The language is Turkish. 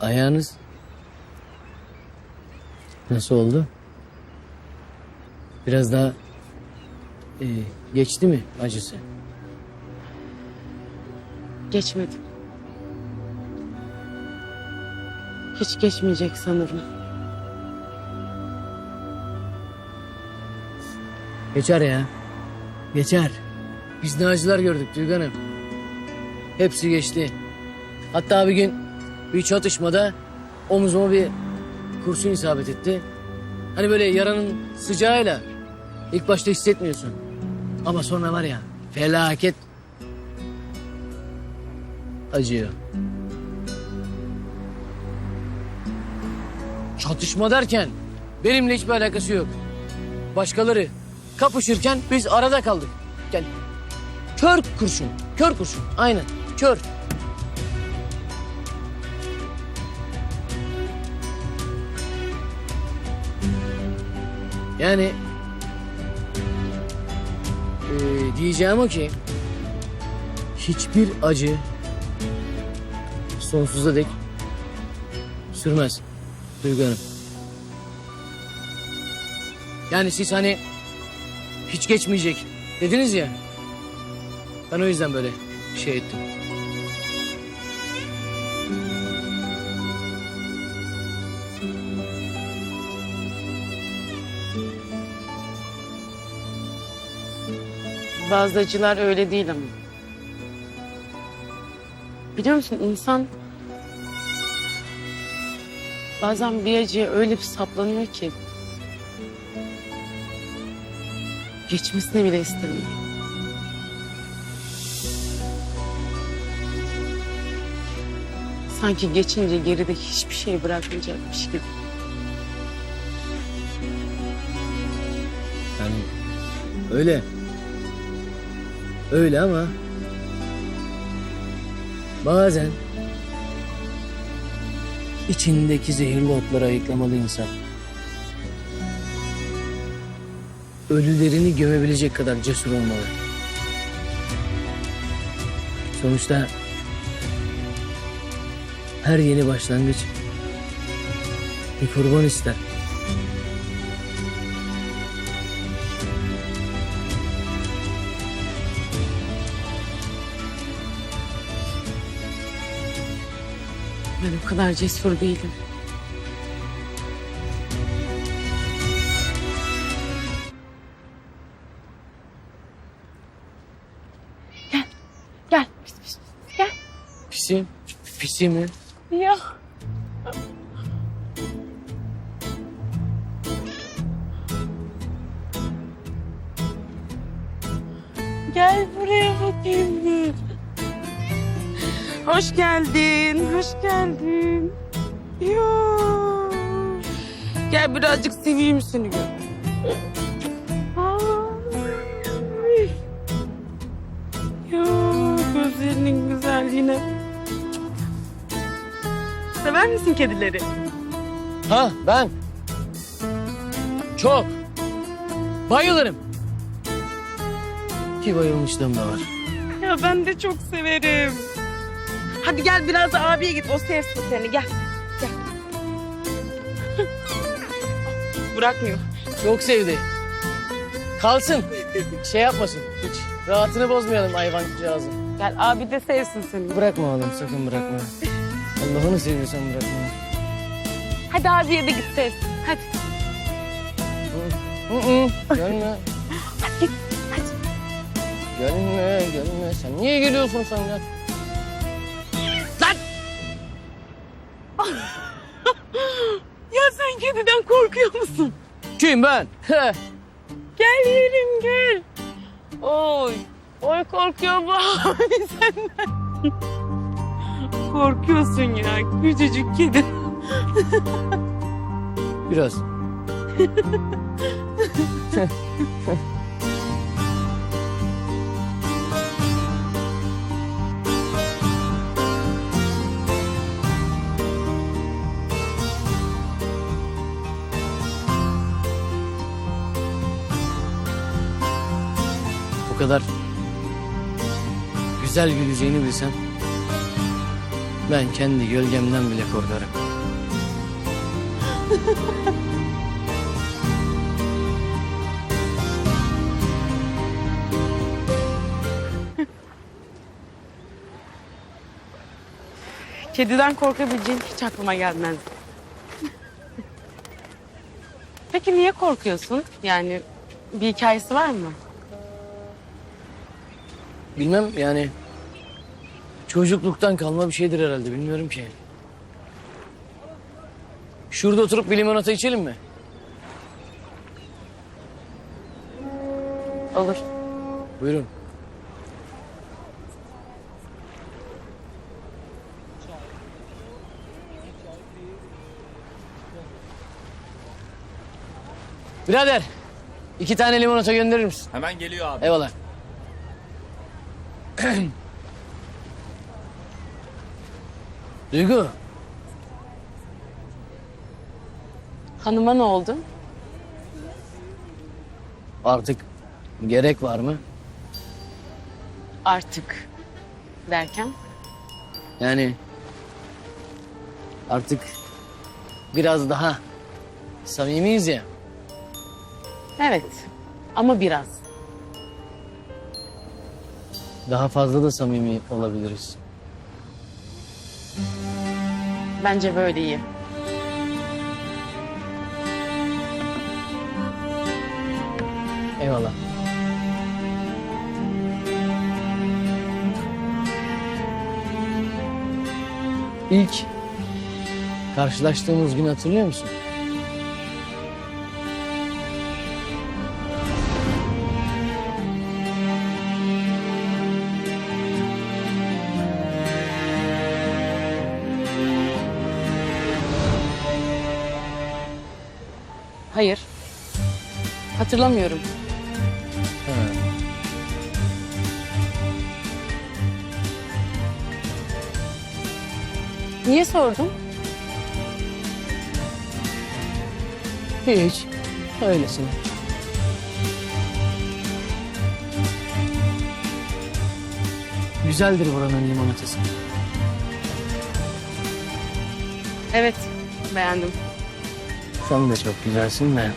Ayağınız nasıl oldu? Biraz daha e, geçti mi acısı? Geçmedi. Hiç geçmeyecek sanırım. Geçer ya. Geçer. Biz ne acılar gördük Duygan'ım. Hepsi geçti. Hatta bir gün bir çatışmada omuzuma bir kurşun isabet etti. Hani böyle yaranın sıcağıyla ilk başta hissetmiyorsun. Ama sonra var ya felaket acıyor. Çatışma derken benimle hiçbir alakası yok. Başkaları kapışırken biz arada kaldık. Yani kör kurşun, kör kurşun. Aynen, kör. Yani eee, diyeceğim o ki hiçbir acı sonsuza dek sürmez Duygu Hanım. Yani siz hani hiç geçmeyecek dediniz ya. Ben o yüzden böyle şey ettim. Bazı acılar öyle değil ama. Biliyor musun insan bazen bir acıya öyle bir saplanıyor ki geçmesini bile istemiyor. Sanki geçince geride hiçbir şey bırakmayacakmış gibi. Yani öyle. Öyle ama bazen içindeki zehirli otları ayıklamalı insan. Ölülerini gömebilecek kadar cesur olmalı. Sonuçta her yeni başlangıç bir kurban ister. Ben o kadar cesur değilim. Gel. Gel. Pis, pis. Gel. Pisi, pisi mi? Ya. Gel buraya bakayım bir. Hoş geldin, hoş geldin. Ya. Gel birazcık seveyim seni. Gel. Ay. Ya gözlerinin güzelliğine. Sever misin kedileri? Ha ben. Çok. Bayılırım. Ki bayılmışlığım da var. Ya ben de çok severim. Hadi gel biraz da abiye git o sevsin seni gel. Gel. Bırakmıyor. Çok sevdi. Kalsın. Şey yapmasın. Hiç rahatını bozmayalım hayvancağızın. Gel abi de sevsin seni. Bırakma oğlum sakın bırakma. Allah'ını seviyorsan bırakma. Hadi abiye de git sevsin. Hadi. Hı hı. Gelme. Hadi git. Hadi. Gelme gelme. Sen niye geliyorsun sen? Ya korkuyor musun? Kim ben? Gel yerim gel. Oy. Oy korkuyor bu abi senden. Korkuyorsun ya küçücük kedi. Biraz. kadar güzel güleceğini bilsem Ben kendi gölgemden bile korkarım. Kediden korkabileceğin hiç aklıma gelmez. Peki niye korkuyorsun? Yani bir hikayesi var mı? Bilmem yani çocukluktan kalma bir şeydir herhalde bilmiyorum ki. Şurada oturup bir limonata içelim mi? Olur. Buyurun. Birader, iki tane limonata gönderir misin? Hemen geliyor abi. Eyvallah. Duygu, Hanıma ne oldu? artık gerek var mı? Artık derken? Yani artık biraz daha samimiyiz ya. Evet. Ama biraz. Daha fazla da samimi olabiliriz. Bence böyle iyi. Eyvallah. İlk karşılaştığımız günü hatırlıyor musun? Hatırlamıyorum. Ha. Niye sordun? Hiç. Öylesine. Güzeldir buranın limonatası. Evet. Beğendim. Sen de çok güzelsin de.